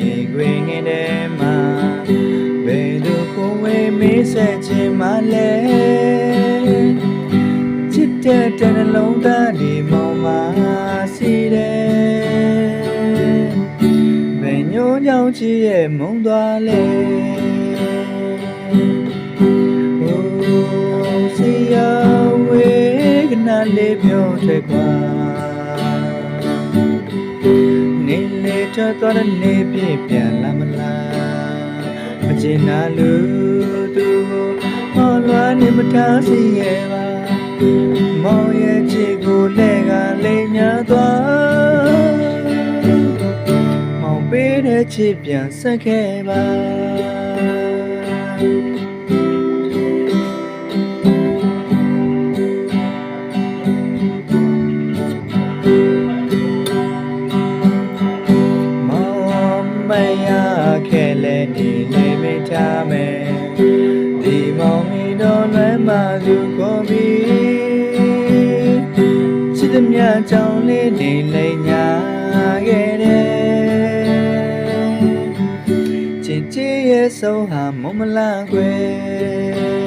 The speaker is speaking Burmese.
ရေခွေငင်းထဲမှာဘယ်သူကိုဝေးမေးဆက်ခြင်းမလဲချစ်တဲ့တနှလုံးသားဒီမောင်မာစီတယ်ဘယ်ညိုညောင်းချစ်ရဲ့မုံသွားလဲ Oh, see you away, can I live your take one? လေထွက်သွားတဲ့နေပြည့်ပြန်လာမလားမချင်နာလို့သူကိုဟောလွားနေမထားစီရဲ့ပါမောင်ရဲ့ချစ်ကိုလက်ကားလိမ်ညာသွားမောင်ပေးတဲ့ချစ်ပြန်ဆက်ခဲ့ပါ လေဒီလေမိထားမယ်ဒီမောင်မီတော်လွယ်မှသူကိုပြီးချစ်သမျှကြောင့်လေးနေလိမ်ညာခဲ့တယ်ချစ်ချစ်ရဲ့ဆုံးဟာမမလားကွယ်